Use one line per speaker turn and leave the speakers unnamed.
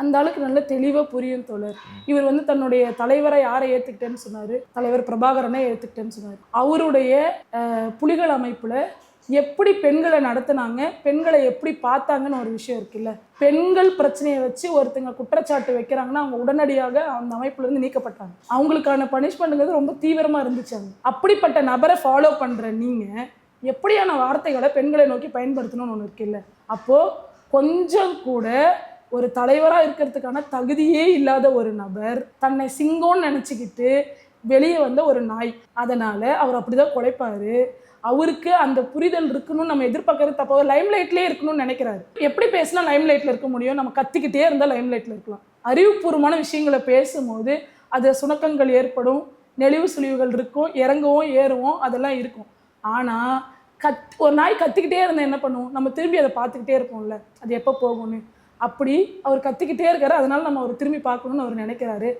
அந்த அளவுக்கு நல்ல தெளிவாக புரியும் தோழர். இவர் வந்து தன்னுடைய தலைவரை யாரை ஏற்றுக்கிட்டேன்னு சொன்னார்? தலைவர் பிரபாகரனை ஏற்றுக்கிட்டேன்னு சொன்னார். அவருடைய புலிகள் அமைப்பில் எப்படி பெண்களை நடத்துனாங்க பெண்களை எப்படி பார்த்தாங்கன்னு ஒரு விஷயம் இருக்குல்ல. பெண்கள் பிரச்சனையை வச்சு ஒருத்தங்க குற்றச்சாட்டு வைக்கிறாங்கன்னா அவங்க உடனடியாக அந்த அமைப்புலேருந்து நீக்கப்பட்டாங்க. அவங்களுக்கான பனிஷ்மெண்ட்டுங்கிறது ரொம்ப தீவிரமாக இருந்துச்சு அங்க. அப்படிப்பட்ட நபரை ஃபாலோ பண்ணுற நீங்கள் எப்படியான வார்த்தைகளை பெண்களை நோக்கி பயன்படுத்தணும்னு ஒன்று இருக்குல்ல? அப்போது கொஞ்சம் கூட ஒரு தலைவராக இருக்கிறதுக்கான தகுதியே இல்லாத ஒரு நபர் தன்னை சிங்கம்னு நினச்சிக்கிட்டு வெளியே வந்த ஒரு நாய். அதனால் அவர் அப்படிதான் குலைப்பாரு. அவருக்கு அந்த புரிதல் இருக்கணும்னு நம்ம எதிர்பார்க்கறது தப்போ லைம் லைட்லேயே இருக்கணும்னு நினைக்கிறாரு. எப்படி பேசினா லைம் லைட்டில் இருக்க முடியும்? நம்ம கத்திக்கிட்டே இருந்தால் லைம் லைட்டில் இருக்கலாம். அறிவுபூர்வமான விஷயங்களை பேசும்போது அது சுணக்கங்கள் ஏற்படும் நெளிவு சுழிவுகள் இருக்கும் இறங்கவும் ஏறுவோம் அதெல்லாம் இருக்கும். ஆனால் கத் ஒரு நாய் கத்திக்கிட்டே இருந்தால் என்ன பண்ணுவோம் நம்ம திரும்பி அதை பார்த்துக்கிட்டே இருப்போம்ல. அது எப்போ போகும்னு. அப்படி அவர் கத்திக்கிட்டே இருக்காரு. அதனால நம்ம அவர் திரும்பி பார்க்கணும்னு அவர் நினைக்கிறாரு.